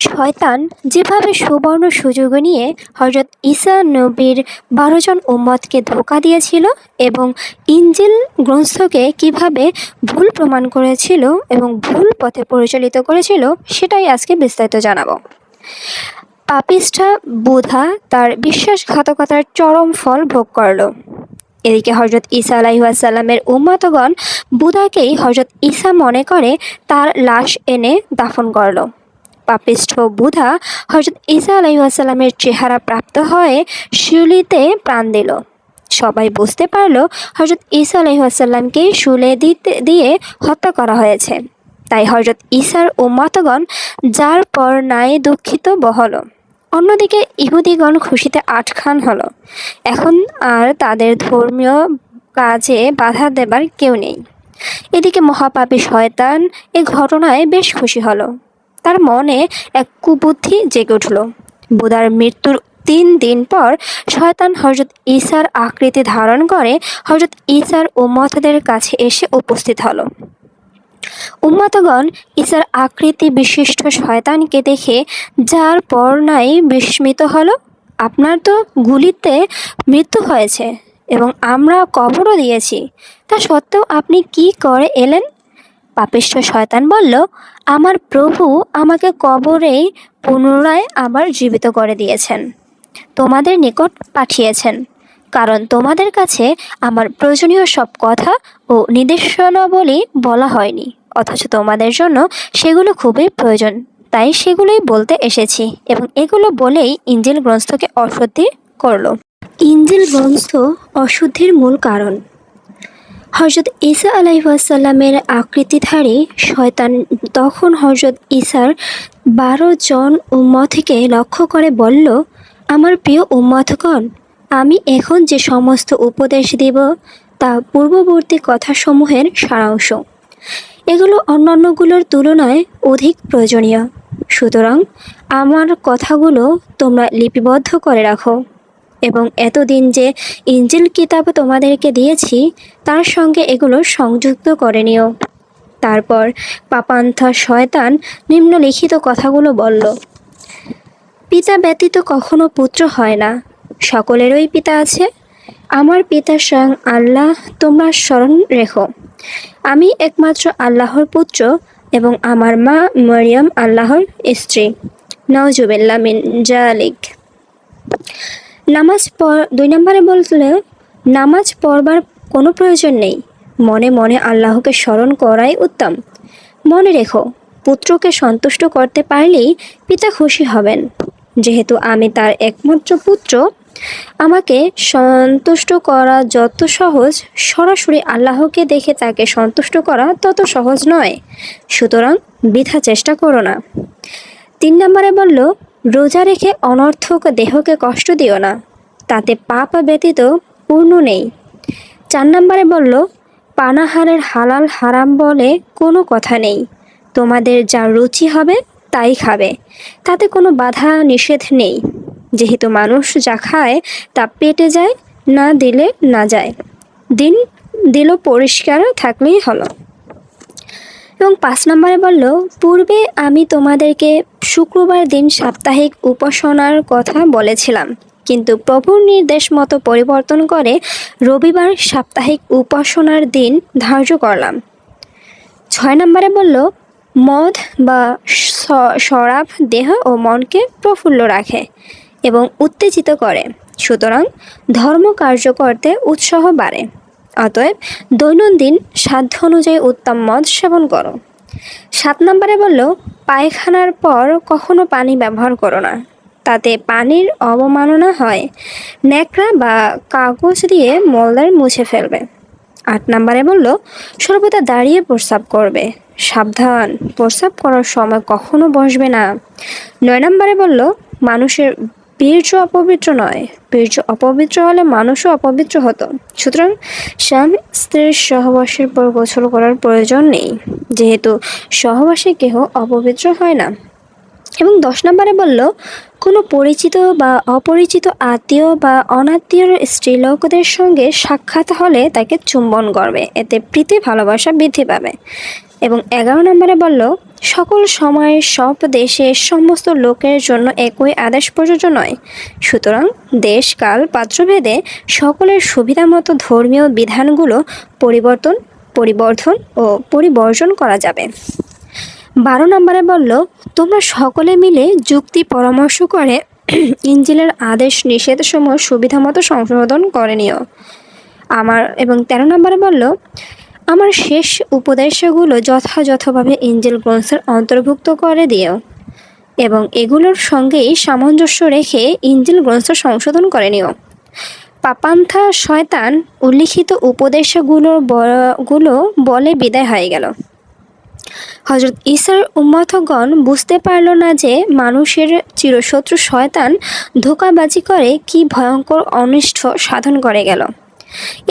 শয়তান যেভাবে সুবর্ণ সুযোগ নিয়ে হজরত ঈসা নবীর বারো জন উম্মতকে ধোঁকা দিয়েছিল এবং ইঞ্জিল গ্রন্থকে কীভাবে ভুল প্রমাণ করেছিল এবং ভুল পথে পরিচালিত করেছিল, সেটাই আজকে বিস্তারিত জানাব। পাপিষ্ঠা বুধা তার বিশ্বাসঘাতকতার চরম ফল ভোগ করল। এদিকে হজরত ঈসা আলাইসাল্লামের উম্মতগণ বুধাকেই হজরত ঈসা মনে করে তার লাশ এনে দাফন করল। পাপিষ্ঠ বুধা হজরত ঈসা আলাইসাল্লামের চেহারা প্রাপ্ত হয়ে শিউলিতে প্রাণ দিল। সবাই বুঝতে পারল হজরত ঈসা আলাইসাল্লামকে শুলে দিতে, দিয়ে হত্যা করা হয়েছে। তাই হজরত ঈসার উম্মতগণ যার পর নাই দুঃখিত বহল। অন্যদিকে ইহুদিগণ খুশিতে আটখান হলো। এখন আর তাদের ধর্মীয় কাজে বাধা দেবার কেউ নেই। এদিকে মহাপাপী শয়তান এ ঘটনায় বেশ খুশি হলো। তার মনে এক কুবুদ্ধি জেগে উঠল। বুধার মৃত্যুর তিন দিন পর শয়তান হজরত ঈসার আকৃতি ধারণ করে হজরত ঈসার উম্মতদের কাছে এসে উপস্থিত হলো। উম্মাতগণ ঈসার আকৃতি বিশিষ্ট শয়তানকে দেখে, যার পর নাই বিস্মিত হলো? আপনার তো গুলিতে মৃত্যু হয়েছে এবং আমরা কবরও দিয়েছি। তা সত্ত্বেও আপনি কি করে এলেন? পাপিষ্ঠ শয়তান বলল, আমার প্রভু আমাকে কবরেই পুনরায় আবার জীবিত করে দিয়েছেন, তোমাদের নিকট পাঠিয়েছেন, কারণ তোমাদের কাছে আমার প্রয়োজনীয় সব কথা ও নির্দেশনাবলী বলা হয়নি, অথচ তোমাদের জন্য সেগুলো খুবই প্রয়োজন। তাই সেগুলোই বলতে এসেছি এবং এগুলো বলেই ইঞ্জিল গ্রন্থকে অশুদ্ধি করল। ইঞ্জিল গ্রন্থ অশুদ্ধির মূল কারণ। হজরত ঈসা আলাইসাল্লামের আকৃতিধারী শয়তান তখন হজরত ঈসার বারো জন উম্মথকে লক্ষ্য করে বলল, আমার প্রিয় উম্মথগণ আমি এখন যে সমস্ত উপদেশ দিব, তা পূর্ববর্তী কথাসমূহের সারাংশ। এগুলো অন্যান্যগুলোর তুলনায় অধিক প্রয়োজনীয়। সুতরাং আমার কথাগুলো তোমরা লিপিবদ্ধ করে রাখো। এবং এতদিন যে ইঞ্জিল কিতাব তোমাদেরকে দিয়েছি, তার সঙ্গে এগুলো সংযুক্ত করে নিও। তারপর পাপান্থা শয়তান নিম্নলিখিত কথাগুলো বলল, পিতা ব্যতীত কখনো পুত্র হয় না। সকলেরই পিতা আছে। আমার পিতা স্বয়ং আল্লাহ, তোমরা স্মরণ রেখো। আমি একমাত্র আল্লাহর পুত্র এবং আমার মা মরিয়ম আল্লাহর স্ত্রী। নওজুবিল্লা মিন জালিক। নামাজ পড়, দুই নম্বরে বললে, নামাজ পড়বার কোনো প্রয়োজন নেই। মনে মনে আল্লাহকে স্মরণ করাই উত্তম। মনে রেখো, পুত্রকে সন্তুষ্ট করতে পারলেই পিতা খুশি হবেন। যেহেতু আমি তার একমাত্র পুত্র, আমাকে সন্তুষ্ট করা যত সহজ, সরাসরি আল্লাহকে দেখে তাকে সন্তুষ্ট করা তত সহজ নয়। সুতরাং বৃথা চেষ্টা করো না। তিন নম্বরে বলল রোজা রেখে অনর্থক দেহকে কষ্ট দিও না, তাতে পাপ ব্যতীত পূর্ণ নেই। চার নম্বরে বলল, পানাহারের হালাল হারাম বলে কোনো কথা নেই। তোমাদের যা রুচি হবে, তাই খাবে। তাতে কোনো বাধা নিষেধ নেই। যেহেতু মানুষ যা খায়, তা পেটে যায়, না দিলে না যায়। দিন দিল পরিষ্কার থাকলেই হলো। এবং পাঁচ নম্বরে বলল, পূর্বে আমি তোমাদেরকে শুক্রবার দিন সাপ্তাহিক উপাসনার কথা বলেছিলাম। কিন্তু প্রভুর নির্দেশ মতো পরিবর্তন করে রবিবার সাপ্তাহিক উপাসনার দিন ধার্য করলাম। ছয় নম্বরে বলল, মদ বা শরাব দেহ ও মনকে প্রফুল্ল রাখে এবং উত্তেজিত করে। সুতরাং ধর্ম কার্য করতে উৎসাহ বাড়ে। অতএব দৈনন্দিন সাধ্য অনুযায়ী উত্তম মদ সেবন করো। সাত নম্বরে বলল, পায়খানার পর কখনো পানি ব্যবহার করো না। তাতে পানির অবমাননা হয়। ন্যাকড়া বা কাগজ দিয়ে মলদার মুছে ফেলবে। আট নম্বরে বলল, সর্বদা দাঁড়িয়ে প্রস্রাব করবে। সাবধান, প্রস্রাব করার সময় কখনো বসবে না। নয় নম্বরে বলল, মানুষের বীর্য অপবিত্র নয়। বীর্য অপবিত্র হলে মানুষও অপবিত্র হতো। সুতরাং স্বামী স্ত্রীর সহবাসের পর গোসল করার প্রয়োজন নেই। যেহেতু সহবাসে কেহ অপবিত্র হয় না। এবং দশ নম্বরে বলল, কোনো পরিচিত বা অপরিচিত আত্মীয় বা অনাত্মীয় স্ত্রীলোকদের সঙ্গে সাক্ষাৎ হলে তাকে চুম্বন করবে। এতে প্রীতি ভালোবাসা বৃদ্ধি পাবে। এবং এগারো নম্বরে বলল সকল সময়ে সব দেশে সমস্ত লোকের জন্য একই আদেশ প্রযোজ্য নয়। সুতরাং দেশ, কাল, পাত্রভেদে সকলের সুবিধা মতো ধর্মীয় বিধানগুলো পরিবর্তন, পরিবর্ধন ও পরিবর্জন করা যাবে। বারো নম্বরে বলল, তোমরা সকলে মিলে যুক্তি পরামর্শ করে ইঞ্জিলের আদেশ নিষেধ সময় সুবিধা মতো সংশোধন করে নিও। আমার এবং তেরো নম্বরে বলল আমার শেষ উপদেশগুলো যথাযথভাবে ইঞ্জিল গ্রন্থের অন্তর্ভুক্ত করে দিও। এবং এগুলোর সঙ্গেই সামঞ্জস্য রেখে ইঞ্জিল গ্রন্থ সংশোধন করে নিও। পাপান্থা শয়তান উল্লিখিত উপদেশগুলোরগুলো বলে বিদায় হয়ে গেল। হজরত ঈসার উম্মতগণ বুঝতে পারল না যে মানুষের চিরশত্রু শয়তান ধোকাবাজি করে কি ভয়ঙ্কর অনিষ্ট সাধন করে গেল।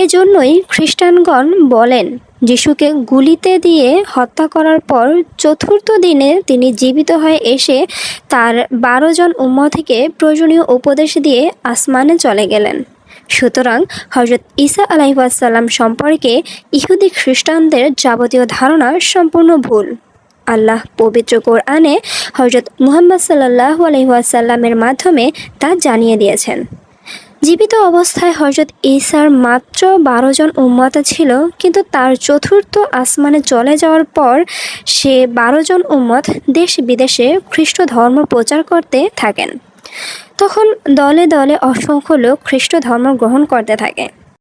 এজন্যই খ্রিস্টানগণ বলেন যিশুকে গুলিতে দিয়ে হত্যা করার পর চতুর্থ দিনে তিনি জীবিত হয়ে এসে তার বারো জন উম্মতিকে প্রয়োজনীয় উপদেশ দিয়ে আসমানে চলে গেলেন। সুতরাং হজরত ঈসা আলাইসাল্লাম সম্পর্কে ইহুদি খ্রিস্টানদের যাবতীয় ধারণা সম্পূর্ণ ভুল। আল্লাহ পবিত্র কোরআনে হজরত মুহাম্মদ সাল্লাহ আলহিহাসাল্লামের মাধ্যমে তা জানিয়ে দিয়েছেন। জীবিত অবস্থায় হজরত ঈসার মাত্র বারো জন উম্মত ছিল, কিন্তু তার চতুর্থ আসমানে চলে যাওয়ার পর সে বারো জন উম্মত দেশ বিদেশে খ্রিস্ট ধর্ম প্রচার করতে থাকেন। তখন দলে দলে অসংখ্য লোক খ্রিস্ট ধর্ম গ্রহণ করতে থাকে।